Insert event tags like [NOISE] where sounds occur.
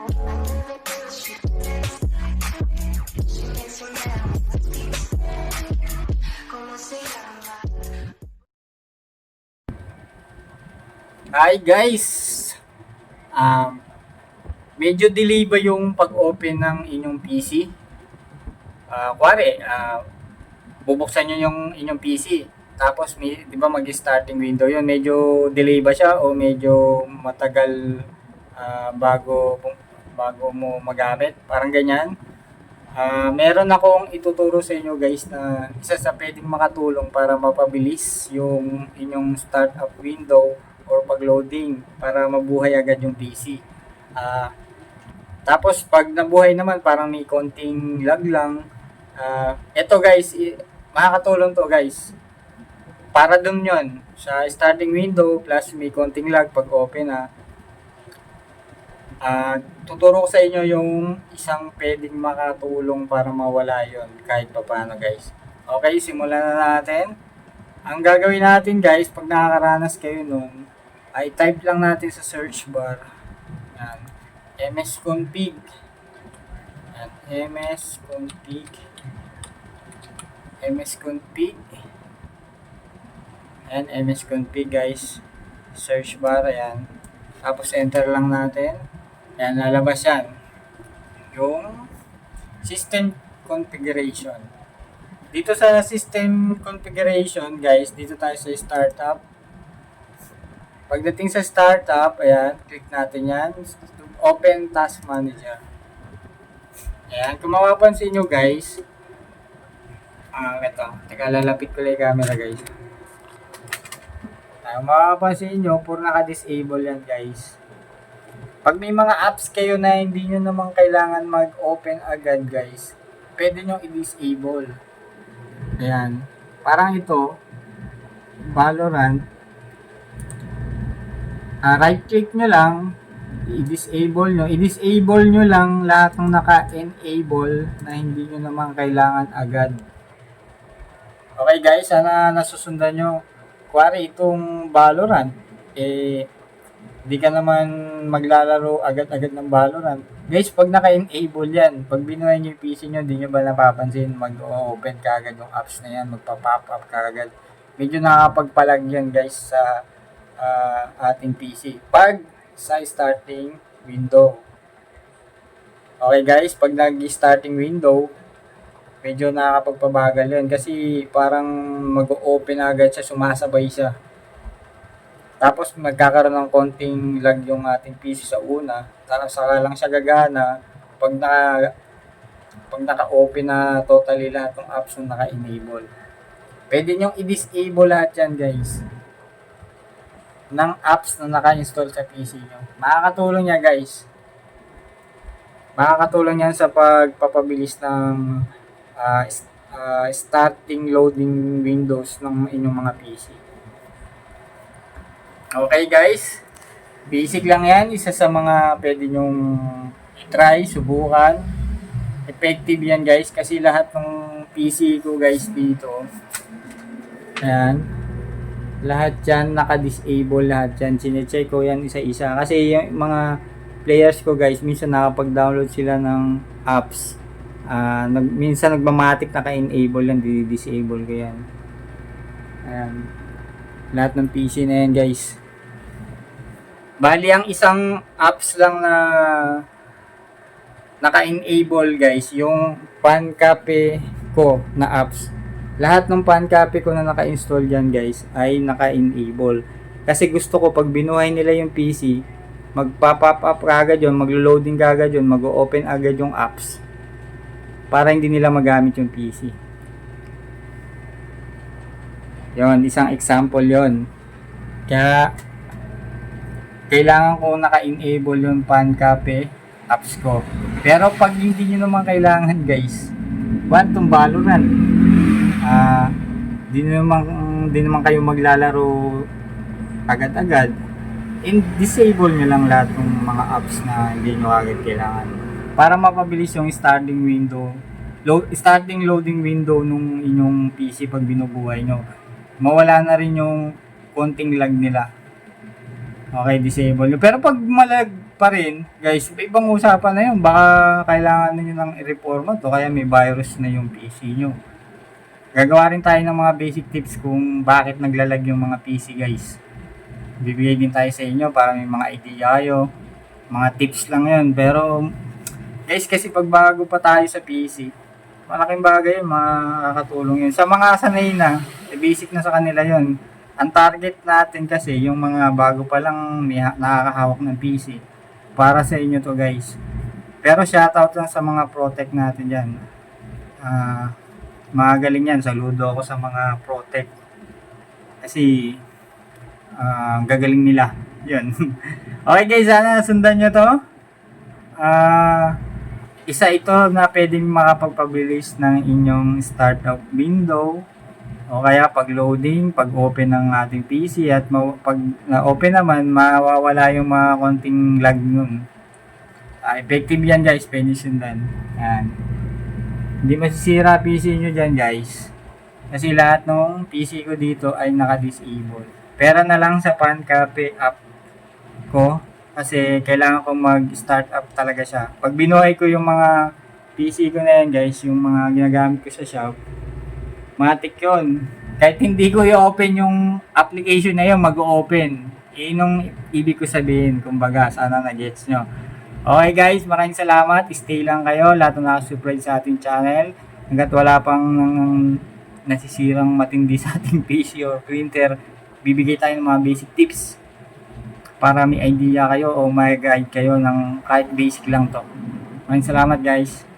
Hi guys! Um, medyo delay ba yung pag-open ng inyong PC? Ah, kuwari, ah, bubuksan nyo yung inyong PC. Tapos, may, di ba mag-starting window yun? Medyo delay ba siya o medyo matagal ah, bago bago mo magamit? Parang ganyan. Ah, meron akong ituturo sa inyo guys na isa sa pwedeng makatulong para mapabilis yung inyong startup window or pag-loading para mabuhay agad yung PC. Ah, tapos pag nabuhay naman parang may konting lag lang. Ah, eto guys, makakatulong to guys. Para dun yon sa starting window plus may konting lag pag open ah. Ah, tuturo ko sa inyo yung isang pwedeng makatulong para mawala yon kahit pa paano guys. Okay, simulan na natin. Ang gagawin natin guys, pag nakakaranas kayo nun, ay type lang natin sa search bar. Yan. msconfig. Yan. msconfig. msconfig. Yan, msconfig guys. Search bar, ayan. Tapos enter lang natin. Yan, lalabas yan. Yung system configuration. Dito sa system configuration, guys, dito tayo sa startup. Pagdating sa startup, ayan, click natin yan. Open Task Manager. Ayan, kung mapapansin nyo, guys, ah, ito. Teka, lalapit ko lang yung camera, guys. Ah, mapapansin nyo, puro naka-disable yan, guys. Pag may mga apps kayo na hindi nyo naman kailangan mag-open agad guys, pwede nyo i-disable. Ayan. Parang ito, Valorant, ah, right click nyo lang, i-disable nyo. I-disable nyo lang lahat ng naka-enable na hindi nyo naman kailangan agad. Okay guys, sana nasusundan nyo. Kuwari itong Valorant, eh, di ka naman maglalaro agad-agad ng Valorant. Guys, pag naka-enable yan, pag binuhay nyo yung PC nyo, di nyo ba napapansin, mag-open ka agad yung apps na yan, magpa-pop up ka agad. Medyo nakakapagpalag yan guys sa ah, ating PC. Pag sa starting window. Okay guys, pag nag-starting window, medyo nakakapagpabagal yun kasi parang mag-open agad siya, sumasabay siya. Tapos magkakaroon ng konting lag yung ating PC sa una. Tapos saka lang siya gagana pag naka pag naka-open na totally lahat ng apps na naka-enable. Pwede nyo i-disable lahat yan guys ng apps na naka-install sa PC nyo. Makakatulong niya guys. Makakatulong yan sa pagpapabilis ng s- ah, starting loading windows ng inyong mga PC. Okay guys, basic lang yan. Isa sa mga pwede nyong try, subukan. Effective yan guys kasi lahat ng PC ko guys dito. Ayan. Lahat yan naka-disable lahat yan. Sinecheck ko yan isa-isa. Kasi yung mga players ko guys, minsan nakapag-download sila ng apps. Ah, nag, minsan nagmamatic naka-enable yan, di-disable ko yan. Ayan. Lahat ng PC na yan guys. Bali, ang isang apps lang na naka-enable guys, yung Pancape ko na apps. Lahat ng Pancape ko na naka-install dyan guys ay naka-enable. Kasi gusto ko pag binuhay nila yung PC, magpa-pop up agad yun, maglo-loading agad yun, mag-open agad yung apps. Para hindi nila magamit yung PC. Yon, isang example yon. Kaya kailangan ko naka-enable yung Pancape apps ko. Pero pag hindi nyo naman kailangan guys, one tong Valorant. Ah, di naman di naman kayo maglalaro agad-agad. In disable nyo lang lahat ng mga apps na hindi nyo agad kailangan. Para mapabilis yung starting window, load, starting loading window nung inyong PC pag binubuhay nyo. Mawala na rin yung konting lag nila. Okay, disable nyo. Pero pag malag, pa rin, guys, ibang usapan na yun. Baka kailangan ninyo ng i-reforma to, kaya may virus na yung PC nyo. Gagawa rin tayo ng mga basic tips kung bakit naglalag yung mga PC, guys. Bibigay din tayo sa inyo para may mga idea kayo. Mga tips lang yun. Pero, guys, kasi pag bago pa tayo sa PC, malaking bagay yun, makakatulong yun. Sa mga sanay na, basic na sa kanila yun. Ang target natin kasi, yung mga bago pa lang nakakahawak ng PC. Para sa inyo to guys. Pero shoutout lang sa mga protect natin dyan. Ah, mga galing yan. Saludo ako sa mga protect. Kasi, ah, ang gagaling nila. Yun. [LAUGHS] okay guys, sana sundan nyo to. Ah, isa ito na pwedeng makapagpabilis ng inyong startup window o kaya pag loading, pag open ng ating PC at pag na-open naman, mawawala yung mga konting lag nun. Ah, effective yan guys, pwede sundan. Yan. Hindi masisira PC nyo dyan guys. Kasi lahat ng PC ko dito ay naka-disable. Pera na lang sa Pancape app ko kasi kailangan ko mag-start up talaga siya. Pag binuhay ko yung mga PC ko na yan guys, yung mga ginagamit ko sa shop, matik yun. Kahit hindi ko i-open yung application na yun, mag-open. Yun yung ibig ko sabihin, kumbaga, sana na-gets nyo. Okay guys, maraming salamat. Stay lang kayo. Lahat na nakasubscribe sa ating channel. Hanggat wala pang nasisirang matindi sa ating [LAUGHS] PC or printer, bibigay tayo ng mga basic tips para may idea kayo o may guide kayo ng kahit basic lang to. Maraming salamat guys.